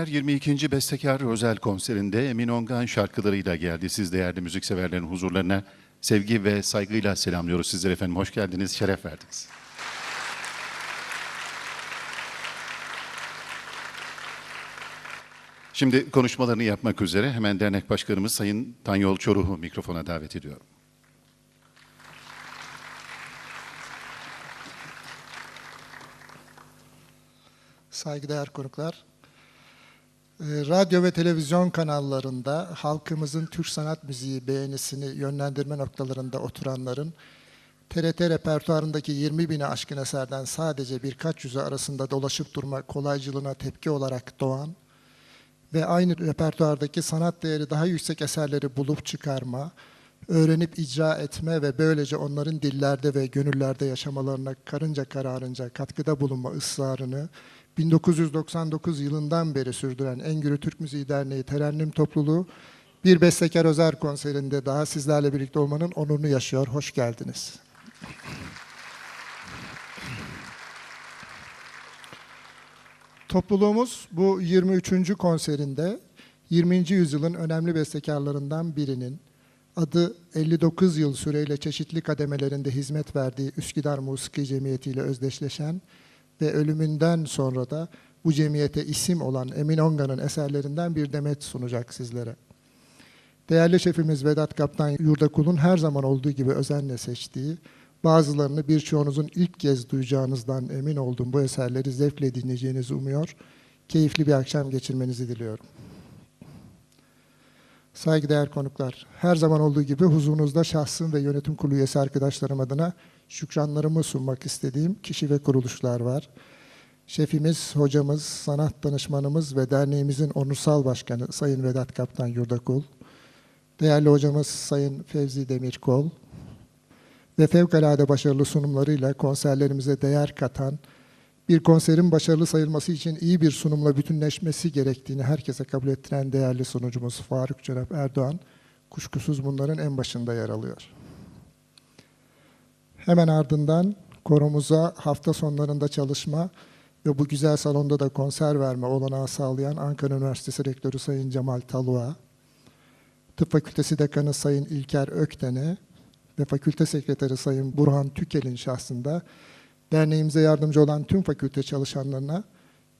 Engürüller 22. Bestekar Özel konserinde Emin Ongan şarkılarıyla geldi. Siz değerli müzikseverlerin huzurlarına sevgi ve saygıyla selamlıyoruz sizleri efendim. Hoş geldiniz, şeref verdiniz. Şimdi konuşmalarını yapmak üzere hemen dernek başkanımız Sayın Tanyol Çoruh'u mikrofona davet ediyorum. Saygıdeğer konuklar. Ee, Radyo ve televizyon kanallarında halkımızın Türk sanat müziği beğenisini yönlendirme noktalarında oturanların TRT repertuarındaki 20 bini aşkın eserden sadece birkaç yüzü arasında dolaşıp durma kolaycılığına tepki olarak doğan ve aynı repertuardaki sanat değeri daha yüksek eserleri bulup çıkarma, öğrenip icra etme ve böylece onların dillerde ve gönüllerde yaşamalarına karınca kararınca katkıda bulunma ısrarını 1999 yılından beri sürdüren Engürü Türk Müziği Derneği Terennim Topluluğu bir Bestekar Özer konserinde daha sizlerle birlikte olmanın onurunu yaşıyor. Hoş geldiniz. Topluluğumuz bu 23. konserinde 20. yüzyılın önemli bestekarlarından birinin adı 59 yıl süreyle çeşitli kademelerinde hizmet verdiği Üsküdar Musiki Cemiyeti ile özdeşleşen ve ölümünden sonra da bu cemiyete isim olan Emin Onga'nın eserlerinden bir demet sunacak sizlere. Değerli şefimiz Vedat Kaptan Yurdakul'un her zaman olduğu gibi özenle seçtiği, bazılarını birçoğunuzun ilk kez duyacağınızdan emin olduğum bu eserleri zevkle dinleyeceğinizi umuyor, keyifli bir akşam geçirmenizi diliyorum. Saygıdeğer konuklar, her zaman olduğu gibi huzurunuzda şahsım ve yönetim kurulu üyesi arkadaşlarım adına şükranlarımı sunmak istediğim kişi ve kuruluşlar var. Şefimiz, hocamız, sanat danışmanımız ve derneğimizin onursal başkanı Sayın Vedat Kaptan Yurdakul, değerli hocamız Sayın Fevzi Demirkol ve fevkalade başarılı sunumlarıyla konserlerimize değer katan, bir konserin başarılı sayılması için iyi bir sunumla bütünleşmesi gerektiğini herkese kabul ettiren değerli sunucumuz Faruk Cenap Erdoğan, kuşkusuz bunların en başında yer alıyor. Hemen ardından koromuza hafta sonlarında çalışma ve bu güzel salonda da konser verme olanağı sağlayan Ankara Üniversitesi Rektörü Sayın Cemal Taluğa, Tıp Fakültesi Dekanı Sayın İlker Ökten'e ve Fakülte Sekreteri Sayın Burhan Tükel'in şahsında derneğimize yardımcı olan tüm fakülte çalışanlarına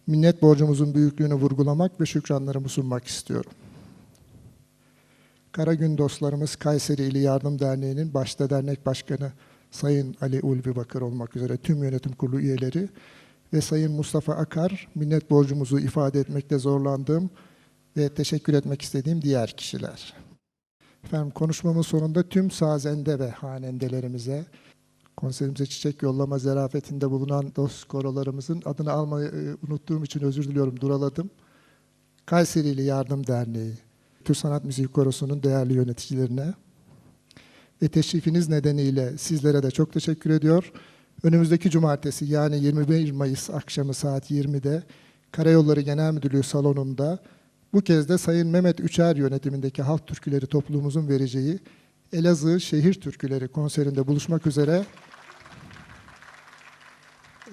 minnet borcumuzun büyüklüğünü vurgulamak ve şükranlarımı sunmak istiyorum. Karagün dostlarımız Kayseri İli Yardım Derneği'nin başta dernek başkanı Sayın Ali Ulvi Bakır olmak üzere tüm yönetim kurulu üyeleri ve Sayın Mustafa Akar minnet borcumuzu ifade etmekte zorlandığım ve teşekkür etmek istediğim diğer kişiler. Efendim konuşmamın sonunda tüm sazende ve hanendelerimize, konserimize çiçek yollama zerafetinde bulunan dost korolarımızın adını almayı e, unuttuğum için özür diliyorum, duraladım. Kayserili Yardım Derneği, Türk Sanat Müziği Korosu'nun değerli yöneticilerine ve teşrifiniz nedeniyle sizlere de çok teşekkür ediyor. Önümüzdeki cumartesi yani 21 Mayıs akşamı saat 20'de Karayolları Genel Müdürlüğü salonunda bu kez de Sayın Mehmet Üçer yönetimindeki halk türküleri topluluğumuzun vereceği Elazığ Şehir Türküleri konserinde buluşmak üzere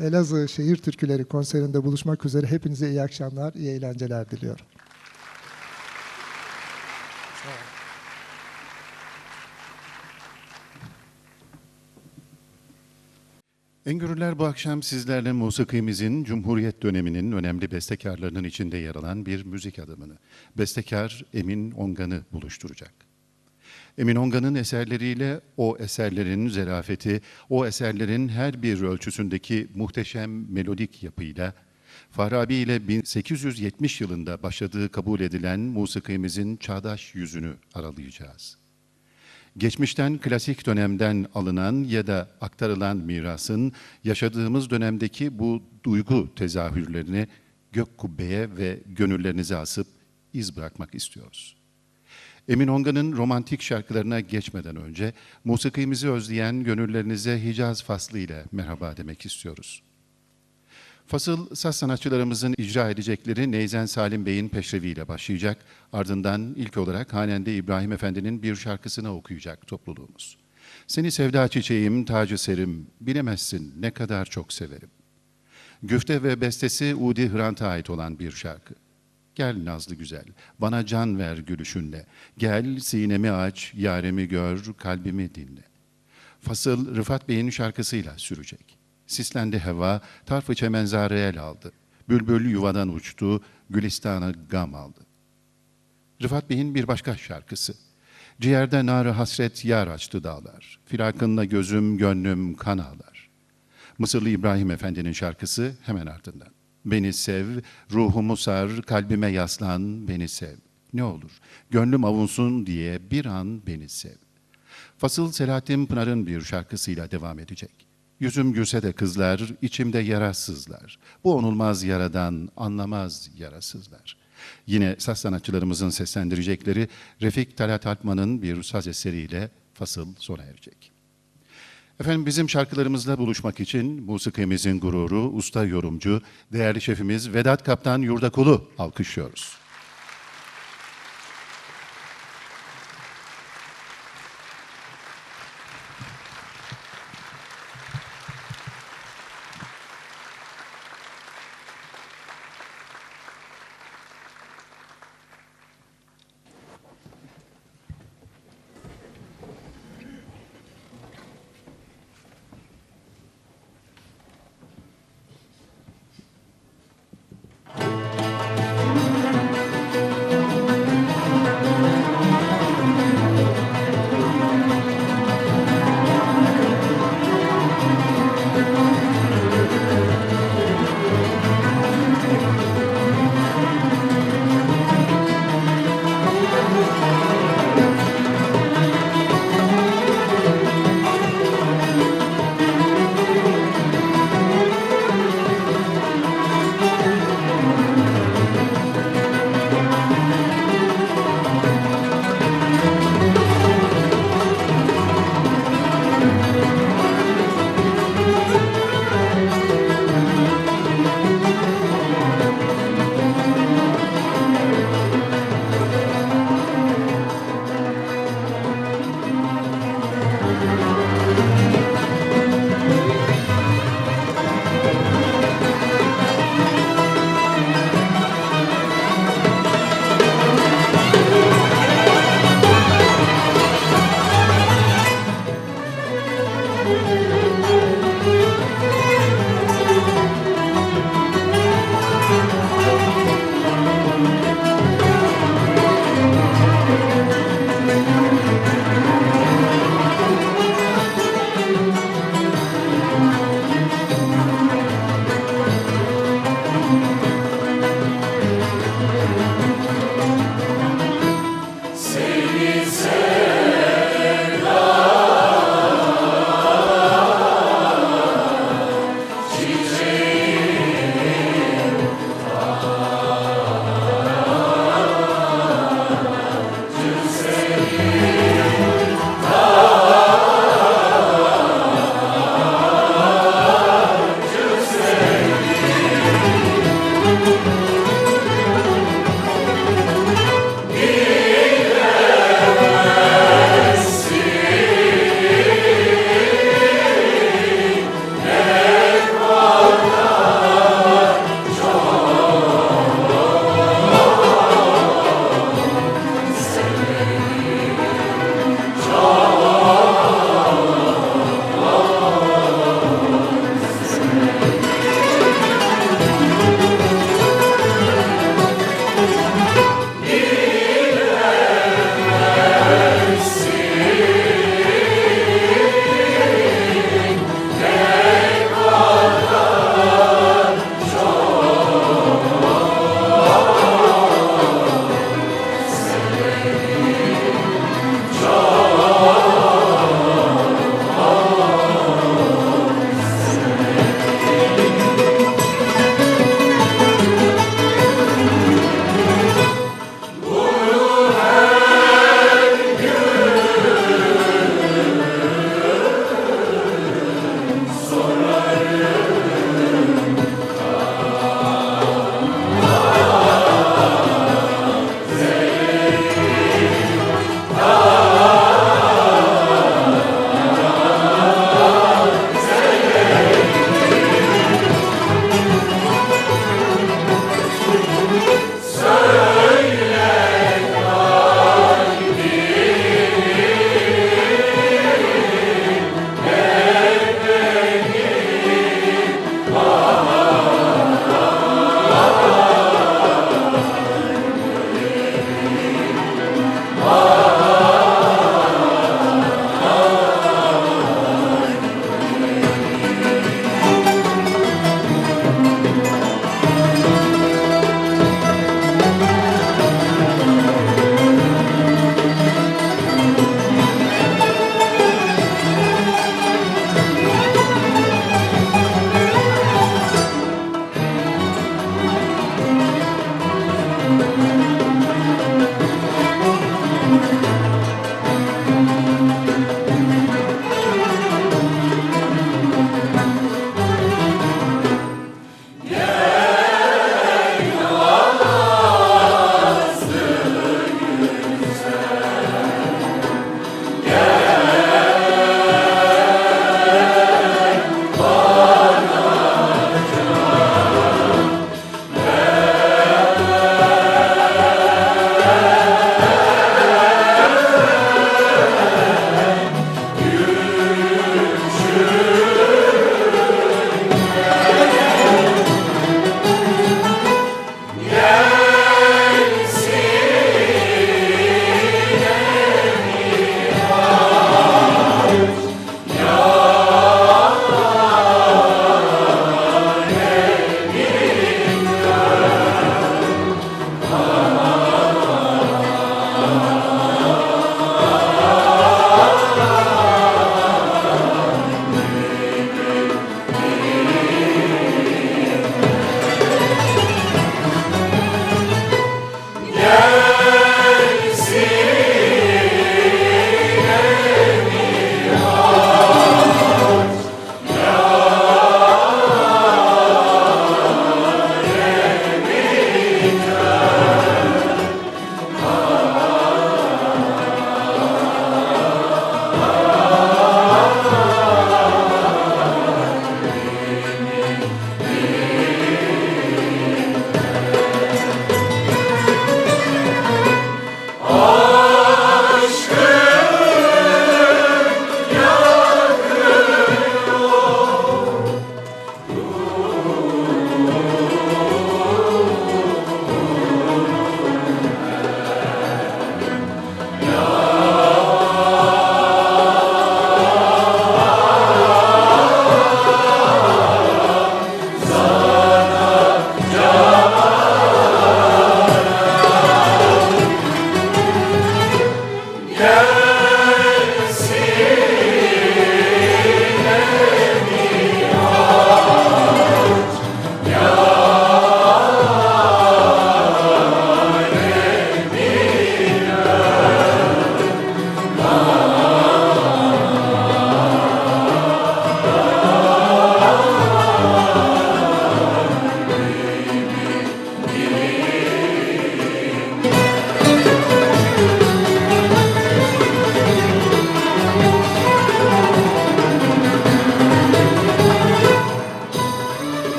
Elazığ Şehir Türküleri konserinde buluşmak üzere hepinize iyi akşamlar, iyi eğlenceler diliyorum. Engürüler bu akşam sizlerle musikimizin Cumhuriyet döneminin önemli bestekarlarının içinde yer alan bir müzik adamını, bestekar Emin Ongan'ı buluşturacak. Emin Ongan'ın eserleriyle o eserlerin zerafeti, o eserlerin her bir ölçüsündeki muhteşem melodik yapıyla, Farabi ile 1870 yılında başladığı kabul edilen musikimizin çağdaş yüzünü aralayacağız. Geçmişten klasik dönemden alınan ya da aktarılan mirasın yaşadığımız dönemdeki bu duygu tezahürlerini gök kubbeye ve gönüllerinize asıp iz bırakmak istiyoruz. Emin Onga'nın romantik şarkılarına geçmeden önce musikimizi özleyen gönüllerinize Hicaz faslı ile merhaba demek istiyoruz. Fasıl saz sanatçılarımızın icra edecekleri Neyzen Salim Bey'in peşreviyle başlayacak. Ardından ilk olarak Hanende İbrahim Efendi'nin bir şarkısını okuyacak topluluğumuz. Seni sevda çiçeğim, tacı serim, bilemezsin ne kadar çok severim. Güfte ve bestesi Udi Hrant'a ait olan bir şarkı. Gel nazlı güzel, bana can ver gülüşünle. Gel sinemi aç, yaremi gör, kalbimi dinle. Fasıl Rıfat Bey'in şarkısıyla sürecek. Sislendi heva, tarfı çemenzare el aldı. Bülbül yuvadan uçtu, gülistana gam aldı. Rıfat Bey'in bir başka şarkısı. Ciğerde narı hasret yar açtı dağlar. Firakınla gözüm, gönlüm kan ağlar. Mısırlı İbrahim Efendi'nin şarkısı hemen ardından. Beni sev, ruhumu sar, kalbime yaslan, beni sev. Ne olur, gönlüm avunsun diye bir an beni sev. Fasıl Selahattin Pınar'ın bir şarkısıyla devam edecek. Yüzüm gülse de kızlar, içimde yarasızlar. Bu onulmaz yaradan anlamaz yarasızlar. Yine saz sanatçılarımızın seslendirecekleri Refik Talat Alpman'ın bir saz eseriyle fasıl sona erecek. Efendim bizim şarkılarımızla buluşmak için musikimizin gururu, usta yorumcu, değerli şefimiz Vedat Kaptan Yurdakulu alkışlıyoruz.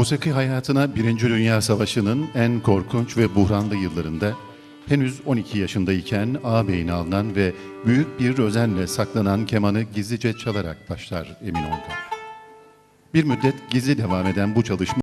Musiki hayatına Birinci Dünya Savaşı'nın en korkunç ve buhranlı yıllarında henüz 12 yaşındayken ağabeyine alınan ve büyük bir özenle saklanan kemanı gizlice çalarak başlar Emin Onkan. Bir müddet gizli devam eden bu çalışma